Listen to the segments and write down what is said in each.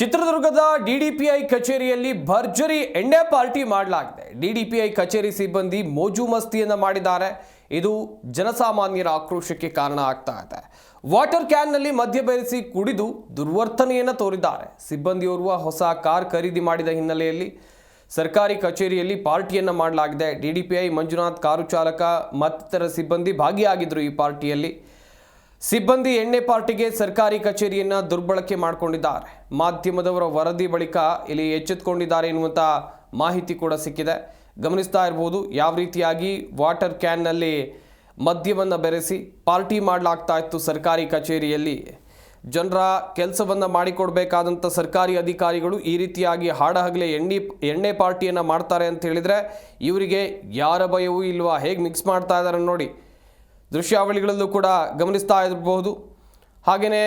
ಚಿತ್ರದುರ್ಗದ ಡಿಡಿಪಿಐ ಕಚೇರಿಯಲ್ಲಿ ಭರ್ಜರಿ ಎಣ್ಣೆ ಪಾರ್ಟಿ ಮಾಡಲಾಗಿದೆ. ಡಿಡಿಪಿಐ ಕಚೇರಿ ಸಿಬ್ಬಂದಿ ಮೋಜು ಮಸ್ತಿಯನ್ನು ಮಾಡಿದ್ದಾರೆ. ಇದು ಜನಸಾಮಾನ್ಯರ ಆಕ್ರೋಶಕ್ಕೆ ಕಾರಣ ಆಗ್ತಾ ಇದೆ. ವಾಟರ್ ಕ್ಯಾನ್ನಲ್ಲಿ ಮದ್ಯ ಬೆರೆಸಿ ಕುಡಿದು ದುರ್ವರ್ತನೆಯನ್ನು ತೋರಿದ್ದಾರೆ. ಸಿಬ್ಬಂದಿಯೋರ್ವ ಹೊಸ ಕಾರ್ ಖರೀದಿ ಮಾಡಿದ ಹಿನ್ನೆಲೆಯಲ್ಲಿ ಸರ್ಕಾರಿ ಕಚೇರಿಯಲ್ಲಿ ಪಾರ್ಟಿಯನ್ನು ಮಾಡಲಾಗಿದೆ. ಡಿಡಿಪಿಐ ಮಂಜುನಾಥ್ ಕಾರು ಚಾಲಕ ಮತ್ತಿತರ ಸಿಬ್ಬಂದಿ ಭಾಗಿಯಾಗಿದ್ದರು ಈ ಪಾರ್ಟಿಯಲ್ಲಿ ಸಿಬ್ಬಂದಿ ಎಣ್ಣೆ ಪಾರ್ಟಿಗೆ ಸರ್ಕಾರಿ ಕಚೇರಿಯನ್ನ ದುರ್ಬಳಕೆ ಮಾಡಿಕೊಂಡಿದ್ದಾರೆ. ಮಾಧ್ಯಮದವರ ವರದಿ ಬಳಿಕ ಇಲ್ಲಿ ಎಚ್ಚೆತ್ತುಕೊಂಡಿದ್ದಾರೆ ಎನ್ನುವಂಥ ಮಾಹಿತಿ ಕೂಡ ಸಿಕ್ಕಿದೆ. ಗಮನಿಸ್ತಾ ಇರ್ಬೋದು, ಯಾವ ರೀತಿಯಾಗಿ ವಾಟರ್ ಕ್ಯಾನ್ನಲ್ಲಿ ಮದ್ಯವನ್ನು ಬೆರೆಸಿ ಪಾರ್ಟಿ ಮಾಡಲಾಗ್ತಾ ಇತ್ತು ಸರ್ಕಾರಿ ಕಚೇರಿಯಲ್ಲಿ. ಜನರ ಕೆಲಸವನ್ನು ಮಾಡಿಕೊಡ್ಬೇಕಾದಂಥ ಸರ್ಕಾರಿ ಅಧಿಕಾರಿಗಳು ಈ ರೀತಿಯಾಗಿ ಹಾಡಹಗಲೇ ಎಣ್ಣೆ ಎಣ್ಣೆ ಪಾರ್ಟಿಯನ್ನು ಮಾಡ್ತಾರೆ ಅಂತ ಹೇಳಿದರೆ ಇವರಿಗೆ ಯಾರ ಭಯವೂ ಇಲ್ವಾ? ಹೇಗೆ ಮಿಕ್ಸ್ ಮಾಡ್ತಾ ಇದ್ದಾರೆ ನೋಡಿ. ದೃಶ್ಯಾವಳಿಗಳಲ್ಲೂ ಕೂಡ ಗಮನಿಸ್ತಾ ಇರಬಹುದು. ಹಾಗೆಯೇ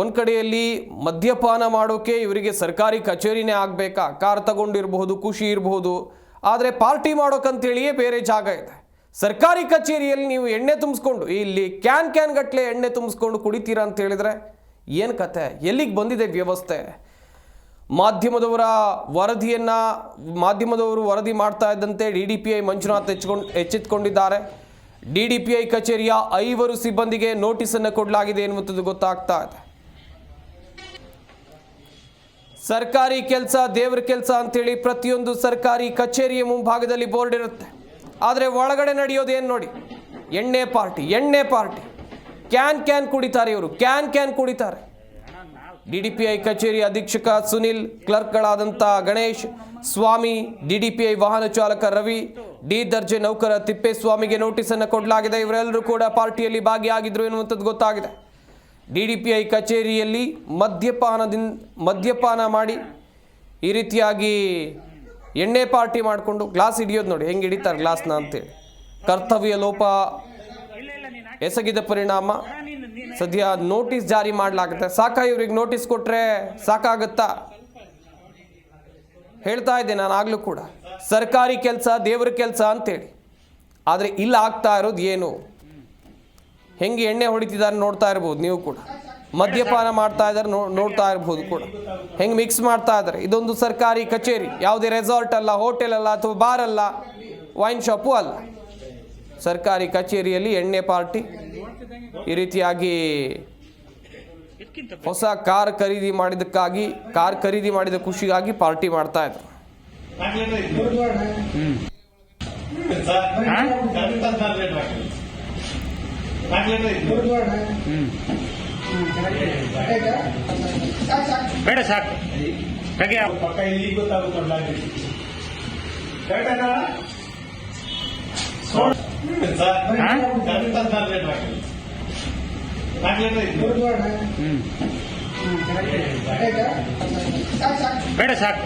ಒಂದು ಕಡೆಯಲ್ಲಿ ಮದ್ಯಪಾನ ಮಾಡೋಕ್ಕೆ ಇವರಿಗೆ ಸರ್ಕಾರಿ ಕಚೇರಿನೇ ಆಗಬೇಕಾ? ಕಾರ್ ತಗೊಂಡಿರಬಹುದು, ಖುಷಿ ಇರಬಹುದು. ಆದರೆ ಪಾರ್ಟಿ ಮಾಡೋಕ್ಕಂತೇಳಿಯೇ ಬೇರೆ ಜಾಗ ಇದೆ. ಸರ್ಕಾರಿ ಕಚೇರಿಯಲ್ಲಿ ನೀವು ಎಣ್ಣೆ ತುಂಬಿಸ್ಕೊಂಡು, ಇಲ್ಲಿ ಕ್ಯಾನ್ ಕ್ಯಾನ್ ಗಟ್ಟಲೆ ಎಣ್ಣೆ ತುಂಬಿಸ್ಕೊಂಡು ಕುಡಿತೀರಾ ಅಂತ ಹೇಳಿದರೆ ಏನು ಕತೆ? ಎಲ್ಲಿಗೆ ಬಂದಿದೆ ವ್ಯವಸ್ಥೆ? ಮಾಧ್ಯಮದವರ ವರದಿಯನ್ನು, ಮಾಧ್ಯಮದವರು ವರದಿ ಮಾಡ್ತಾ ಇದ್ದಂತೆ D D P I Manjunath ಎಚ್ಕೊಂಡು ಎಚ್ಚೆತ್ತುಕೊಂಡಿದ್ದಾರೆ ಡಿ ಡಿ ಪಿ ಐ ಕಚೇರಿಯ ಐವರು ಸಿಬ್ಬಂದಿಗೆ ನೋಟಿಸ್ ಅನ್ನು ಕೊಡಲಾಗಿದೆ ಎನ್ನುವಂಥದ್ದು ಗೊತ್ತಾಗ್ತಾ ಇದೆ. ಸರ್ಕಾರಿ ಕೆಲಸ ದೇವರ ಕೆಲಸ ಅಂತೇಳಿ ಪ್ರತಿಯೊಂದು ಸರ್ಕಾರಿ ಕಚೇರಿಯ ಮುಂಭಾಗದಲ್ಲಿ ಬೋರ್ಡ್ ಇರುತ್ತೆ. ಆದರೆ ಒಳಗಡೆ ನಡೆಯೋದೇನು ನೋಡಿ? ಎಣ್ಣೆ ಪಾರ್ಟಿ ಎಣ್ಣೆ ಪಾರ್ಟಿ. ಕ್ಯಾನ್ ಕ್ಯಾನ್ ಕುಡಿತಾರೆ ಇವರು, ಕ್ಯಾನ್ ಕ್ಯಾನ್ ಕುಡಿತಾರೆ. ಡಿ ಡಿ ಪಿ ಐ ಕಚೇರಿ ಅಧೀಕ್ಷಕ Sunil ಕ್ಲರ್ಕ್ಗಳಾದಂಥ Ganesh, Swami D D P I ವಾಹನ ಚಾಲಕ ರವಿ ಡಿ ದರ್ಜೆ ನೌಕರ ತಿಪ್ಪೇಸ್ವಾಮಿಗೆ ನೋಟಿಸನ್ನು ಕೊಡಲಾಗಿದೆ. ಇವರೆಲ್ಲರೂ ಕೂಡ ಪಾರ್ಟಿಯಲ್ಲಿ ಭಾಗಿಯಾಗಿದ್ರು ಎನ್ನುವಂಥದ್ದು ಗೊತ್ತಾಗಿದೆ. ಡಿ ಡಿ ಪಿ ಐ ಕಚೇರಿಯಲ್ಲಿ ಮದ್ಯಪಾನದಿಂದ, ಮದ್ಯಪಾನ ಮಾಡಿ ಈ ರೀತಿಯಾಗಿ ಎಣ್ಣೆ ಪಾರ್ಟಿ ಮಾಡಿಕೊಂಡು ಗ್ಲಾಸ್ ಹಿಡಿಯೋದು ನೋಡಿ, ಹೆಂಗೆ ಹಿಡಿತಾರೆ ಗ್ಲಾಸ್ನ ಅಂತೇಳಿ. ಕರ್ತವ್ಯ ಲೋಪ, ಎಸಗಿದ ಪರಿಣಾಮ. ಸದ್ಯ ನೋಟಿಸ್ ಜಾರಿ ಮಾಡಲಾಗುತ್ತೆ. ಸಾಕ ಇವ್ರಿಗೆ ನೋಟಿಸ್ ಕೊಟ್ಟರೆ ಸಾಕಾಗುತ್ತಾ? ಹೇಳ್ತಾ ಇದ್ದೆ ನಾನು ಆಗಲೂ ಕೂಡ. ಸರ್ಕಾರಿ ಕೆಲಸ ದೇವ್ರ ಕೆಲಸ ಅಂತೇಳಿ. ಆದರೆ ಇಲ್ಲಿ ಆಗ್ತಾ ಇರೋದು ಏನು? ಹೆಂಗೆ ಎಣ್ಣೆ ಹೊಡಿತಿದ್ದಾರೆ ನೋಡ್ತಾ ಇರ್ಬೋದು ನೀವು ಕೂಡ. ಮದ್ಯಪಾನ ಮಾಡ್ತಾ ಇದ್ದಾರೆ ನೋ ನೋಡ್ತಾ ಇರ್ಬೋದು ಕೂಡ. ಹೆಂಗೆ ಮಿಕ್ಸ್ ಮಾಡ್ತಾ ಇದ್ದಾರೆ? ಇದೊಂದು ಸರ್ಕಾರಿ ಕಚೇರಿ. ಯಾವುದೇ ರೆಸಾರ್ಟ್ ಅಲ್ಲ ಹೋಟೆಲ್ ಅಲ್ಲ ಅಥವಾ ಬಾರ್ ಅಲ್ಲ ವೈನ್ ಶಾಪು ಅಲ್ಲ. ಸರ್ಕಾರಿ ಕಚೇರಿಯಲ್ಲಿ ಎಣ್ಣೆ ಪಾರ್ಟಿ. ಈ ರೀತಿಯಾಗಿ ಹೊಸ ಕಾರ್ ಖರೀದಿ ಮಾಡಿದ್ದಕ್ಕಾಗಿ ಕಾರ್ ಖರೀದಿ ಮಾಡಿದ ಖುಷಿಗಾಗಿ ಪಾರ್ಟಿ ಮಾಡ್ತಾ ಇದ್ರು. ಬೇಡ ಸಾಕು ತೆಗೆ ಪಕ್ಕ ಇಲ್ಲಿ ಗೊತ್ತಾಗುತ್ತಲ್ಲ ಕರೆಕ್ಟ್ ಸರ್ ಹಾ? ಕರೆಕ್ಟ್ ಅಂತ ರೇಟ್ ಹಾಕಿ ನಾಲ್ಕು ಲೀಟರ್ ಇತ್ತು ಬೇಡ ಸಾಕು